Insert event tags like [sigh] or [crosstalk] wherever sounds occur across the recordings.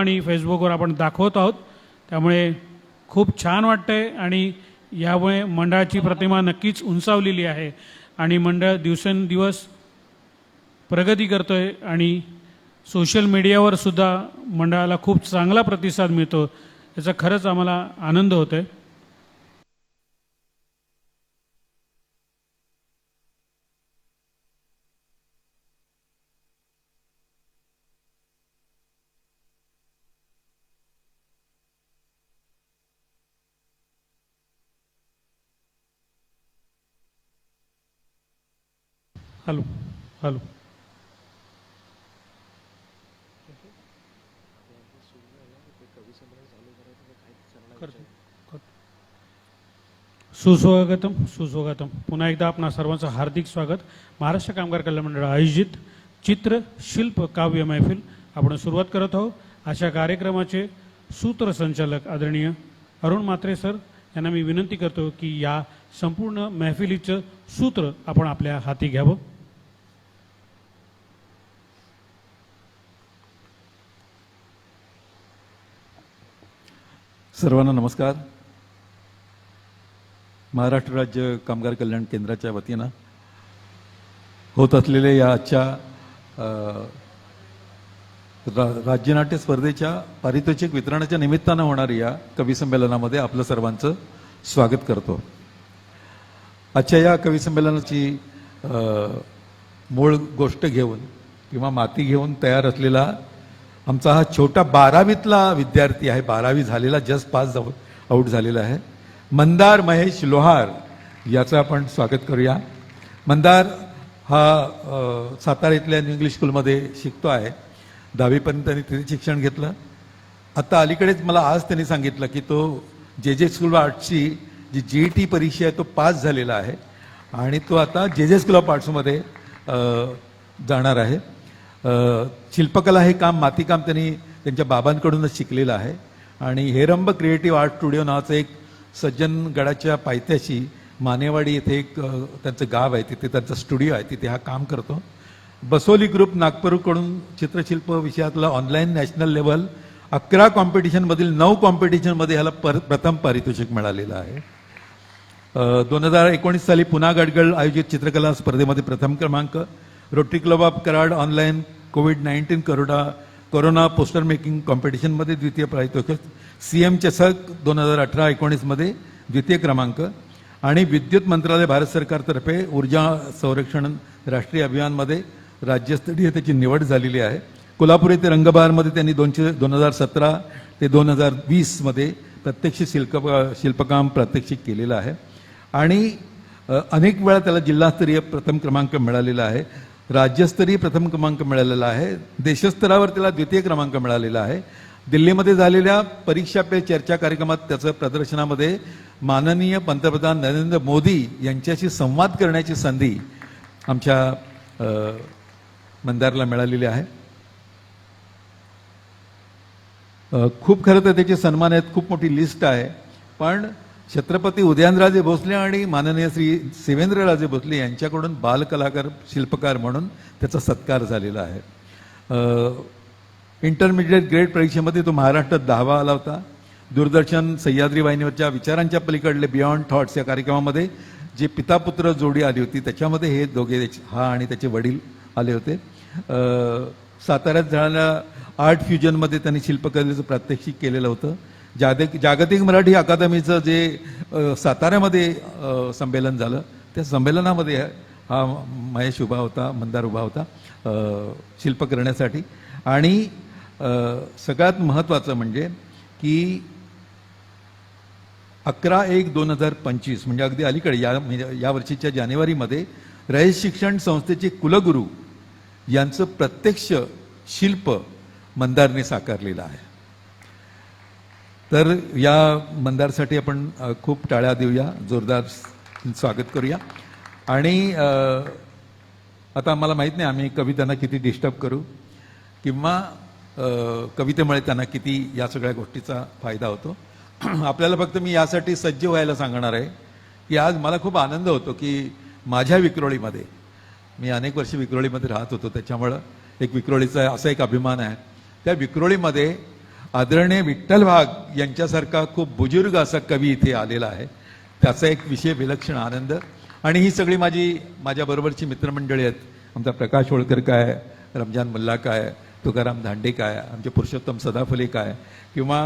आणि फेसबुकवर आपण दाखवत आहोत. त्यामुळे खूप छान वाटतंय आणि यामुळे मंडळाची प्रतिमा नक्कीच उंचावलेली आहे. आणि मंडळ दिवसेंदिवस प्रगती करतो आहे आणि सोशल मीडियावर सुद्धा मंडळाला खूप चांगला प्रतिसाद मिळतो. याचा खरंच आम्हाला आनंद होतो आहे हॅलो हॅलो. सुस्वागतम सुस्वागतम. पुन्हा एकदा आपणा सर्वांचं हार्दिक स्वागत. महाराष्ट्र कामगार कल्याण मंडळ आयोजित चित्र शिल्प काव्य मैफिल आपण सुरुवात करत आहोत. अशा कार्यक्रमाचे सूत्रसंचालक आदरणीय अरुण मात्रे सर यांना मी विनंती करतो की या संपूर्ण मैफिलीचं सूत्र आपण आपल्या हाती घ्यावं. सर्वांना नमस्कार. महाराष्ट्र राज्य कामगार कल्याण केंद्राच्या वतीनं होत असलेल्या या आजच्या रा- राज्यनाट्य स्पर्धेच्या पारितोषिक वितरणाच्या निमित्तानं होणाऱ्या या कविसंमेलनामध्ये आपलं सर्वांचं स्वागत करतो. आजच्या या कविसंमेलनाची मूळ गोष्ट घेऊन किंवा माती घेऊन तयार असलेला आमचा हा छोटा बारावीतला विद्यार्थी आहे. बारावी झालेला जस्ट पास आऊट झालेला आहे. मंदार महेश लोहार याचं आपण स्वागत करूया. मंदार हा सातारा इथल्या न्यू इंग्लिश स्कूलमध्ये शिकतो आहे. दहावीपर्यंत त्यांनी तिथे शिक्षण घेतलं. आता अलीकडेच मला आज त्यांनी सांगितलं की तो जे जे स्कूल ऑफ आर्ट्सची जी जी टी परीक्षा आहे तो पास झालेला आहे. आणि तो आता जे जे स्कूल ऑफ आर्ट्समध्ये जाणार आहे. शिल्पकला हे काम मातीकाम त्यांनी त्यांच्या बाबांकडूनच शिकलेलं आहे. आणि हेरंब क्रिएटिव्ह आर्ट स्टुडिओ नावाचं एक सज्जनगडाच्या पायथ्याशी मानेवाडी येथे एक त्यांचं गाव आहे तिथे त्यांचा स्टुडिओ आहे तिथे हा काम करतो. बसोली ग्रुप नागपूरकडून चित्रशिल्प विषयातला ऑनलाईन नॅशनल लेवल अकरा कॉम्पिटिशनमधील नऊ कॉम्पिटिशनमध्ये ह्याला पर प्रथम पारितोषिक मिळालेलं आहे. दोन हजार एकोणीस साली पुन्हा गडगड आयोजित चित्रकला स्पर्धेमध्ये प्रथम क्रमांक Rotary club of Karad online Covid nineteen करोडा corona poster making कॉम्पिटिशनमध्ये द्वितीय पारितोषिक सी एम चषक दोन हजार अठरा एकोणीसमध्ये द्वितीय क्रमांक. आणि विद्युत मंत्रालय भारत सरकारतर्फे ऊर्जा संरक्षण राष्ट्रीय अभियानमध्ये राज्यस्तरीय त्याची निवड झालेली आहे. कोल्हापूर येथे रंगबहारमध्ये त्यांनी दोनशे दोन हजार सतरा ते दोन हजार वीसमध्ये प्रत्यक्ष शिल्प शिल्पकाम प्रात्यक्षिक केलेलं आहे. आणि अनेक वेळा त्याला जिल्हास्तरीय प्रथम क्रमांक मिळालेला आहे. राज्यस्तरीय प्रथम क्रमांक मिळालेला आहे. देशस्तरावर त्याला द्वितीय क्रमांक मिळालेला आहे. दिल्लीमध्ये झालेल्या परीक्षा पे चर्चा कार्यक्रमात त्याचं प्रदर्शनामध्ये माननीय पंतप्रधान नरेंद्र मोदी यांच्याशी संवाद करण्याची संधी आमच्या मंदारला मिळालेली आहे. खूप खरं तर त्याचे सन्मान आहेत खूप मोठी लिस्ट आहे. पण छत्रपती उदयनराजे भोसले आणि माननीय श्री शिवेंद्रराजे भोसले यांच्याकडून बालकलाकार शिल्पकार म्हणून त्याचा सत्कार झालेला आहे. इंटरमिडिएट ग्रेड परीक्षेमध्ये तो महाराष्ट्रात दहावा आला होता. दूरदर्शन सह्याद्री वाहिनीवरच्या विचारांच्या पलीकडले बियॉन्ड थॉट्स या कार्यक्रमामध्ये जे पितापुत्र जोडी आली होती त्याच्यामध्ये हे दोघे हा आणि त्याचे वडील आले होते. साताऱ्यात झालेल्या आर्ट फ्युजनमध्ये त्यांनी शिल्पकलेचं प्रात्यक्षिक केलेलं होतं. जागतिक जागतिक मराठी अकादमीचं जे साताऱ्यामध्ये संमेलन झालं त्या संमेलनामध्ये हा महेश उभा होता मंदार उभा होता शिल्प करण्यासाठी. आणि सगळ्यात महत्त्वाचं म्हणजे की अकरा एक दोन हजार पंचवीस म्हणजे अगदी अलीकडे या म्हणजे या वर्षीच्या जानेवारीमध्ये रयत शिक्षण संस्थेचे कुलगुरू यांचं प्रत्यक्ष शिल्प मंदारने साकारलेलं आहे. तर या मंदारसाठी आपण खूप टाळ्या देऊया जोरदार स्वागत करूया. आणि आता मला माहीत नाही आम्ही कवितांना किती डिस्टर्ब करू किंवा कवितेमुळे त्यांना किती या सगळ्या गोष्टीचा फायदा होतो. [clears throat] आपल्याला फक्त मी यासाठी सज्ज व्हायला सांगणार आहे की आज मला खूप आनंद होतो की माझ्या विक्रोळीमध्ये मी अनेक वर्ष विक्रोळीमध्ये राहत होतो त्याच्यामुळं एक विक्रोळीचा असा एक अभिमान आहे. त्या विक्रोळीमध्ये आदरणीय विठ्ठल भाग यांच्यासारखा खूप बुजुर्ग असा कवी इथे आलेला आहे. त्याचा एक विषय विलक्षण आनंद. आणि ही सगळी माझी माझ्याबरोबरची मित्रमंडळी आहेत. आमचा प्रकाश होळकर काय रमजान मुल्ला काय तुकाराम धांडे काय आमचे पुरुषोत्तम सदाफुले काय किंवा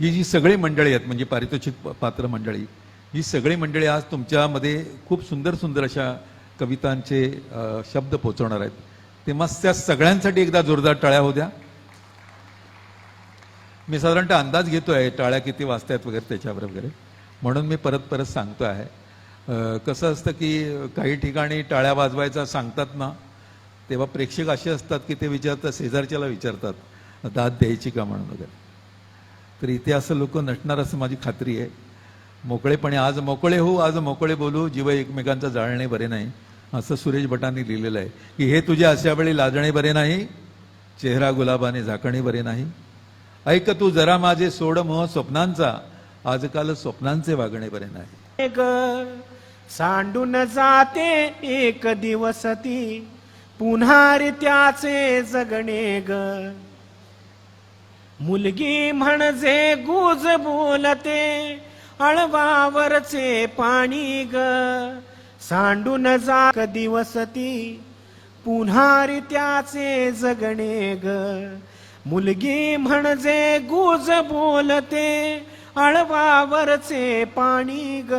ही जी सगळी मंडळी आहेत म्हणजे पारितोषिक पात्र मंडळी ही सगळी मंडळी आज तुमच्यामध्ये खूप सुंदर सुंदर अशा कवितांचे शब्द पोचवणार आहेत. तेव्हा त्या सगळ्यांसाठी एकदा जोरदार टाळ्या होत्या द्या. मी साधारणतः अंदाज घेतो आहे टाळ्या किती वाजतायत वगैरे त्याच्यावर वगैरे. म्हणून मी परत परत सांगतो आहे. कसं असतं की काही ठिकाणी टाळ्या वाजवायचा सांगतात ना तेव्हा प्रेक्षक असे असतात की ते विचारतात शेजारच्याला विचारतात दाद द्यायची का म्हणून वगैरे. तर इथे असं लोक नटणार असं माझी खात्री आहे. मोकळेपणे आज मोकळे होऊ आज मोकळे बोलू जीव एकमेकांचा जाळणे बरे नाही असं सुरेश भटांनी लिहिलेलं आहे. की हे तुझे अशा वेळी लाजणे बरे नाही चेहरा गुलाबाने झाकणे बरे नाही ऐक तू जरा माझे सोड मोह स्वप्नांचा. आजकाल स्वप्नांचे वागणे बरे नाही. सांडून जाते एक दिवस ती. पुन्हा त्याचे जगणे ग. मुलगी म्हणजे गुज बोलते अळवावरचे पाणी ग. सांडून जा दिवस ती. पुन्हा त्याचे जगणे ग. मुलगी म्हणजे गुज बोलते अळवावरचे पाणी ग.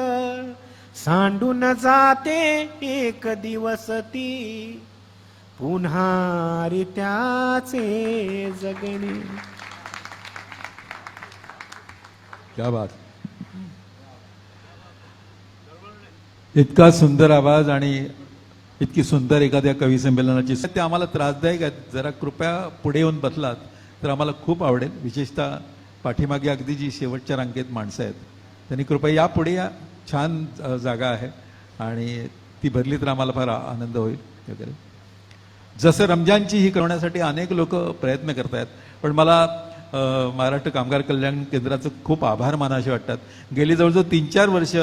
सांडून जाते एक दिवस ती पुन्हा रित्याचे जगणे. क्या बात. इतका सुंदर आवाज आणि इतकी सुंदर एखाद्या कवी संमेलनाची. ते आम्हाला त्रासदायक आहेत. जरा कृपया पुढे येऊन बसलात तर आम्हाला खूप आवडेल. विशेषतः पाठीमागे अगदी जी शेवटच्या रांगेत माणसं आहेत त्यांनी कृपया या पुढे या छान जागा आहे आणि ती भरली तर आम्हाला फार आनंद होईल वगैरे. जसं रमजानची ही करण्यासाठी अनेक लोक प्रयत्न करत आहेत पण मला महाराष्ट्र कामगार कल्याण केंद्राचं खूप आभार मानासे वाटतात. गेली जवळजवळ तीन चार वर्ष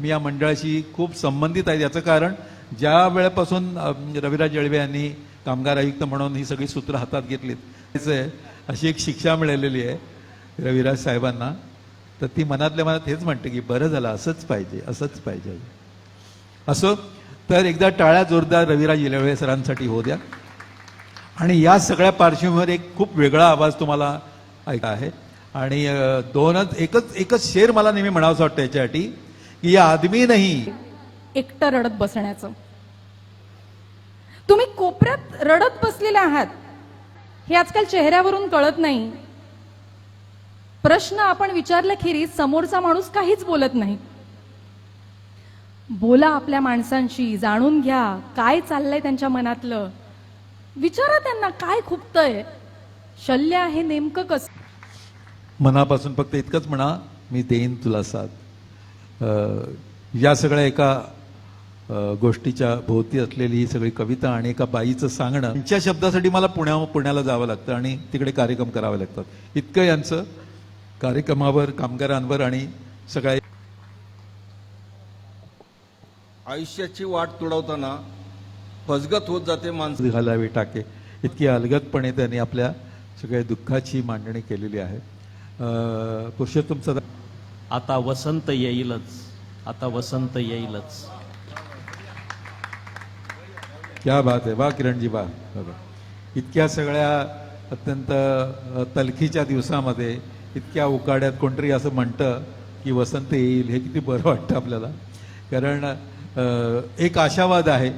मी या मंडळाशी खूप संबंधित आहे याचं कारण ज्या वेळेपासून रविराज जळवे यांनी कामगार आयुक्त म्हणून ही सगळी सूत्र हातात घेतलीत त्याचं अशी एक शिक्षा मिळालेली आहे रविराज साहेबांना. तर ती मनातल्या मनात हेच म्हणते की बरं झालं असंच पाहिजे असंच पाहिजे. असो तर एकदा टाळ्या जोरदार रविराज येलवे सरांसाठी होऊ द्या. आणि या सगळ्या पार्श्वभूमीवर एक खूप वेगळा आवाज तुम्हाला ऐका आहे. आणि दोनच एकच एकच शेर मला नेहमी म्हणावंसं वाटतं याच्यासाठी की या आदमी नाही एकटं रडत बसण्याचं. तुम्ही कोपऱ्यात रडत बसलेले आहात हे आजकाल चेहऱ्यावरून कळत नाही. प्रश्न आपण विचारल्याखेरीज समोरचा माणूस काहीच बोलत नाही. बोला आपल्या माणसांशी जाणून घ्या काय चाललंय त्यांच्या मनातलं. विचारा त्यांना काय खुपतंय. शल्य आहे नेमकं कसं? मनापासून फक्त इतकंच म्हणा मी देईन तुला साथ. या सगळ्या एका गोष्टीच्या भोवती असलेली ही सगळी कविता आणि एका बाईचं सांगणं त्यांच्या शब्दासाठी मला पुण्या पुण्याला जावं लागतं आणि तिकडे कार्यक्रम करावे लागतात. इतकं यांचं कार्यक्रमावर कामगारांवर आणि सगळ्या आयुष्याची वाट तुडवताना फसगत होत जाते माणसं. घालावी टाके. इतकी अलगदपणे त्यांनी आपल्या सगळ्या दुःखाची मांडणी केलेली आहे. पुरुषोत्तम सदा आता वसंत येईलच. आता वसंत येईलच. क्या बात आहे वा किरणजी वा बघा इतक्या सगळ्या अत्यंत तलखीच्या दिवसामध्ये इतक्या उकाड्यात कोणतरी असं म्हणतं की वसंत येईल हे किती बरं वाटतं आपल्याला. कारण एक आशावाद आहे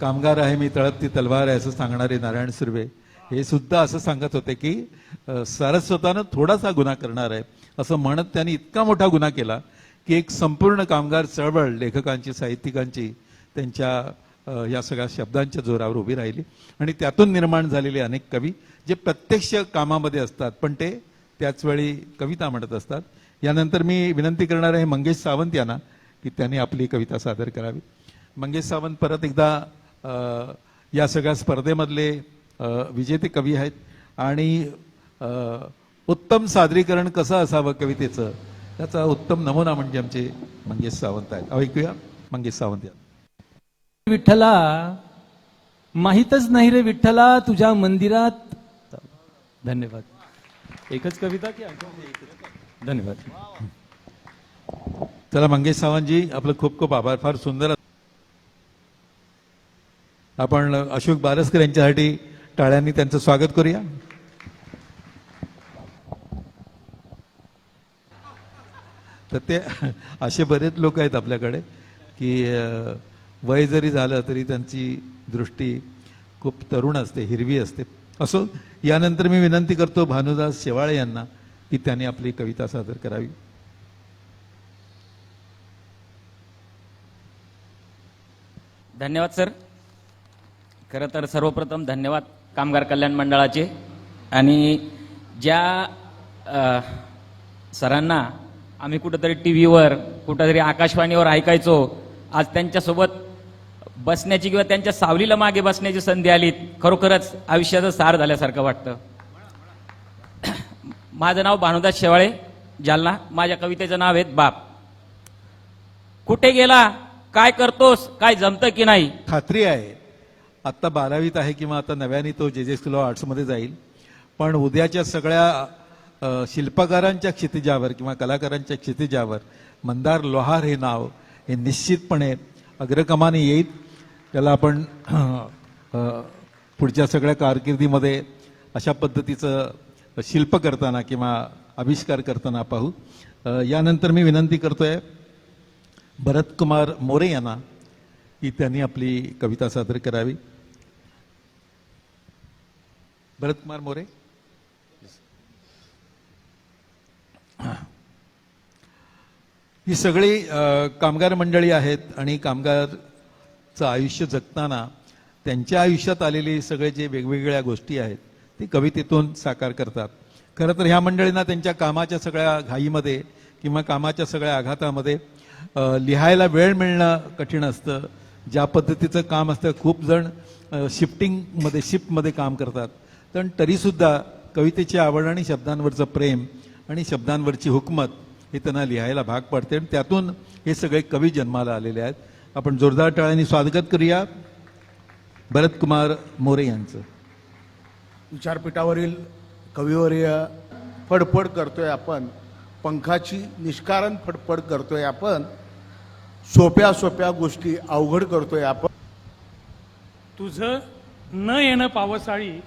कामगार आहे मी तळपती तलवार आहे असं सांगणारे नारायण सुर्वे. हे सुद्धा असं सांगत होते की सारस्वतानं थोडासा गुन्हा करणार आहे. असं म्हणत त्यांनी इतका मोठा गुन्हा केला की एक संपूर्ण कामगार चळवळ लेखकांची साहित्यिकांची त्यांच्या या सगळ्या शब्दांच्या जोरावर उभी राहिली. आणि त्यातून निर्माण झालेले अनेक कवी जे प्रत्यक्ष कामामध्ये असतात पण ते त्याच वेळी कविता म्हणत असतात. यानंतर मी विनंती करणार आहे मंगेश सावंत यांना की त्यांनी आपली कविता सादर करावी. मंगेश सावंत परत एकदा या सगळ्या स्पर्धेमधले विजेते कवी आहेत. आणि उत्तम सादरीकरण कसं असावं कवितेचं त्याचा उत्तम नमुना म्हणजे आमचे मंगेश सावंत आहेत. ऐकूया मंगेश सावंत यांना विठ्ठला. माहीतच नाही रे विठ्ठला तुझ्या मंदिरात. धन्यवाद. एकच कविता की धन्यवाद. चला मंगेश सावंतजी आपलं खूप खूप आभार. फार सुंदर. आपण अशोक बारसकर यांच्यासाठी टाळ्यांनी त्यांचं स्वागत करूया. तर ते असे बरेच लोक आहेत आपल्याकडे की वय जरी झालं तरी त्यांची दृष्टी खूप तरुण असते हिरवी असते. असो यानंतर मी विनंती करतो भानुदास शेवाळे यांना की त्यांनी आपली कविता सादर करावी. धन्यवाद सर. खरं तर सर्वप्रथम धन्यवाद कामगार कल्याण मंडळाचे. आणि ज्या सरांना आम्ही कुठंतरी टी व्हीवर कुठंतरी आकाशवाणीवर ऐकायचो आज त्यांच्यासोबत बसण्याची किंवा त्यांच्या सावलीला मागे बसण्याची संधी आली खरोखरच आयुष्याचं सार झाल्यासारखं वाटतं. [clears throat] माझं नाव भानुदास शेवाळे जालना. माझ्या कवितेचं नाव आहे बाप. कुठे गेला काय करतोस काय जमतं की नाही? खात्री आहे. आत्ता बारावीत आहे किंवा आता नव्याने तो जे जे स्कूल ऑफ आर्ट्समध्ये जाईल. पण उद्याच्या सगळ्या शिल्पकारांच्या क्षितिजावर किंवा कलाकारांच्या क्षितिजावर मंदार लोहार हे नाव हे निश्चितपणे अग्रक्रमाने येईल. त्याला आपण पुढच्या सगळ्या कारकिर्दीमध्ये अशा पद्धतीचं शिल्प करताना किंवा आविष्कार करताना पाहू. यानंतर मी विनंती करतोय भरतकुमार मोरे यांना की त्यांनी आपली कविता सादर करावी. भरतकुमार मोरे. ही सगळी कामगार मंडळी आहेत आणि कामगार चं आयुष्य जगताना त्यांच्या आयुष्यात आलेली सगळे जे वेगवेगळ्या गोष्टी आहेत ते कवितेतून साकार करतात. खरं तर ह्या मंडळींना त्यांच्या कामाच्या सगळ्या घाईमध्ये किंवा कामाच्या सगळ्या आघातामध्ये लिहायला वेळ मिळणं कठीण असतं. ज्या पद्धतीचं काम असतं खूप जण शिफ्टिंगमध्ये शिफ्टमध्ये काम करतात. पण तरीसुद्धा कवितेची आवड आणि शब्दांवरचं प्रेम आणि शब्दांवरची हुकमत हे त्यांना लिहायला भाग पडते आणि त्यातून हे सगळे कवी जन्माला आलेले आहेत. आपण जोरदार टाळ्यांनी स्वागत करूया. भरतकुमार मोरे यांचं. विचारपीठावरील कविवर्य फडफड करतोय आपण पंखाची निष्कारण फडफड करतोय आपण सोप्या सोप्या गोष्टी अवघड करतोय आपण. तुझं न येणं पावसाळी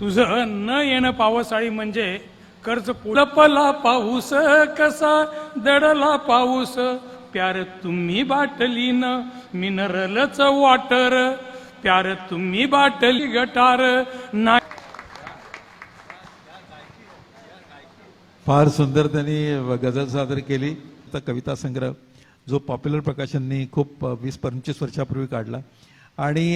तुझं न येणं पावसाळी म्हणजे कर्ज पुलपला पाऊस कसा दडला पाऊस प्यार तुम्ही बाटली न मिनरलच वॉटर प्यार तुम्ही बाटली गटार. ना फार सुंदर त्यांनी गझल सादर केली. आता कविता संग्रह जो पॉप्युलर प्रकाशननी खूप वीस पंचवीस वर्षापूर्वी काढला. आणि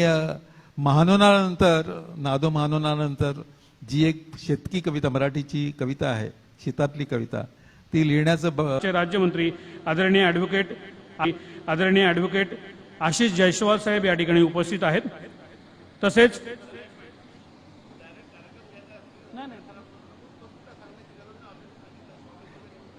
महानोनानंतर नादो महानोनानंतर जी एक शेतकी कविता मराठीची कविता आहे शेतातली कविता ती लिहिण्याचं राज्यमंत्री आदरणीय ॲडव्होकेट आदरणीय ॲडव्होकेट आशिष जयस्वाल साहेब या ठिकाणी उपस्थित आहेत. तसेच